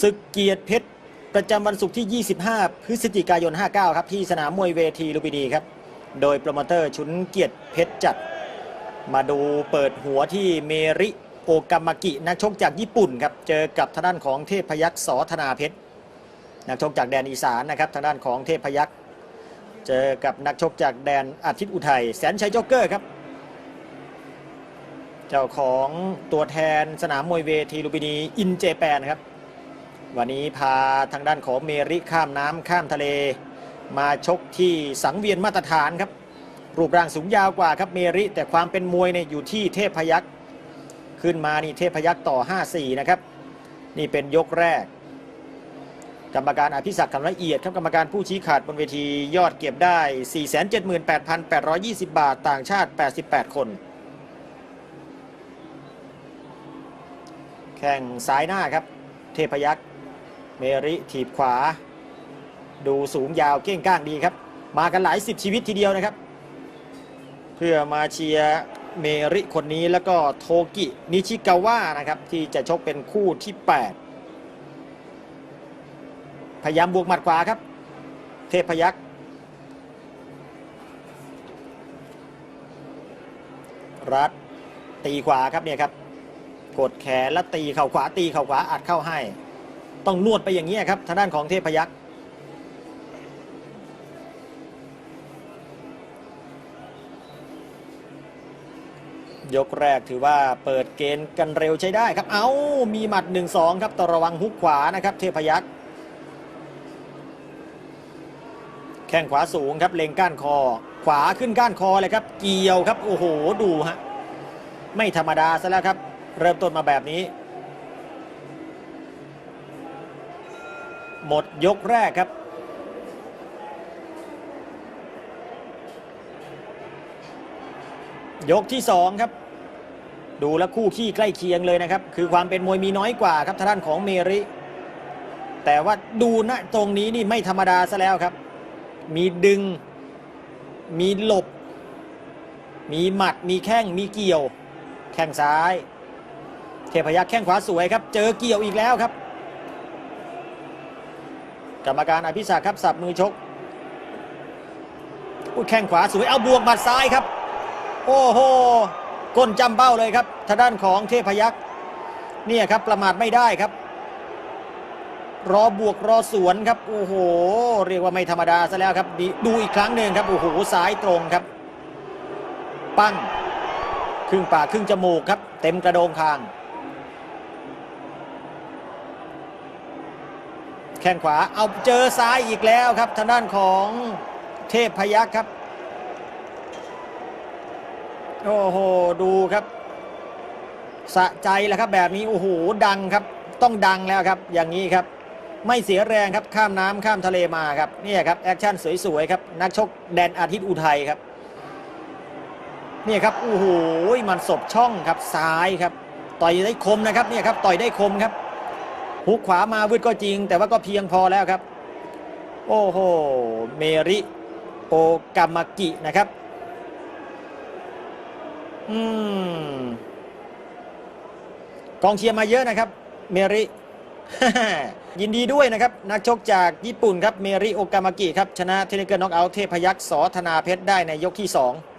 ศึกเกียรติเพชรประจำวันศุกร์ที่ 25 พฤศจิกายน 59 ครับ ที่สนามมวยเวทีลุมพินีครับ โดยโปรโมเตอร์ชุนเกียรติเพชรจัด มาดูเปิดหัวที่เมริโอกามากิ นักชกจากญี่ปุ่นครับ เจอกับทางด้านของเทพพยักษ์สอธนาเพชร นักชกจากแดนอีสานนะครับ ทางด้านของเทพพยักษ์ เจอกับนักชกจากแดนอาทิตย์อุทัย แสนชัยโจ๊กเกอร์ครับ เจ้าของตัวแทนสนามมวยเวทีลุมพินีอินเจแปนครับ วันนี้พาทางด้านของเมริข้ามน้ำข้ามทะเล มาชกที่สังเวียนมาตรฐานครับ รูปร่างสูงยาวกว่าครับเมริ แต่ความเป็นมวยเนี่ยอยู่ที่เทพพยักษ์ขึ้นมานี่เทพพยักษ์ต่อ 5-4 นะครับ นี่เป็นยกแรก กรรมการอภิศักดิ์คำละเอียดครับกรรมการผู้ชี้ขาดบนเวทียอดเก็บได้ 478,820 บาทต่างชาติ 88 คนแข่งซ้ายหน้าครับ เทพยักษ์ เมริถีบขวา ดูสูงยาวเก้งก้างดีครับ มากันหลายสิบชีวิตทีเดียวนะครับ เพื่อมาเชียร์เมริคนนี้แล้วก็โทกินิชิกาวะนะครับ ที่จะชกเป็นคู่ที่ 8 พยายามบวกหมัดขวาครับ เทพยักษ์รัดตีขวาครับเนี่ยครับ กดแขนแล้วตีเข่าขวาตีเข่าขวาอัดเข้าให้ ต้องนวดไปอย่างนี้ครับทางด้านของเทพยักษ์ยกแรกถือว่าเปิดเกณฑ์กันเร็วใช้ได้ครับ เอา้า มีหมัด 1-2 ครับต้อระวังฮุกขวานะครับ เทพยักษ์ แข้งขวาสูงครับเล็งก้านคอ ขวาขึ้นก้านคอเลยครับ เกี่ยวครับ โอ้โห ดูฮะ ไม่ธรรมดาซะแล้วครับ เริ่มต้นมาแบบนี้ หมดยกแรกครับ ยกที่สองครับ ดูแล้วคู่ขี้ใกล้เคียงเลยนะครับ คือความเป็นมวยมีน้อยกว่าครับทางด้านของเมริ แต่ว่าดูณตรงนี้นี่ไม่ธรรมดาซะแล้วครับ มีดึง มีหลบ มีหมัด มีแข้ง มีเกี่ยว แข้งซ้าย เทพยักษ์แข้งขวาสวยครับ เจอเกี่ยวอีกแล้วครับ กรรมการอภิศักครับสับมือชกอุ้ยแข้งขวาสวยเอาบวกหมัดซ้ายครับ โอ้โหก้นจำเบ้าเลยครับทางด้านของเทพยักษ์เนี่ยครับประมาทไม่ได้ครับ รอบวกรอสวนครับโอ้โห เรียกว่าไม่ธรรมดาซะแล้วครับด,ดูอีกครั้งหนึ่งครับโอ้โหซ้ายตรงครับ ปั้งครึ่งปากครึ่งจมูกครับ เต็มกระโดงคาง แข้งขวาเอาเจอซ้ายอีกแล้วครับทางด้านของเทพพยักษ์ครับ โอ้โหดูครับสะใจแล้วครับแบบนี้โอ้โหดังครับ ต้องดังแล้วครับ อย่างนี้ครับ ไม่เสียแรงครับข้ามน้ำข้ามทะเลมาครับนี่ครับแอคชั่นสวยๆครับนักชกแดนอาทิตย์อุทัยครับนี่ครับโอ้โหมันศบช่องครับซ้ายครับ ต่อยได้คมนะครับนี่ครับต่อยได้คมครับ หุกขวามาวืดก็จริง แต่ว่าก็เพียงพอแล้วครับ โอ้โห เมริโอกามากินะครับ อืมกองเชียร์มาเยอะนะครับ เมริยินดีด้วยนะครับ นักชกจากญี่ปุ่นครับ เมริโอกามากิครับ ชนะเทนิเกอร์น็อกเอาท์เทพยักษ์สอธนาเพชรได้ในยกที่ 2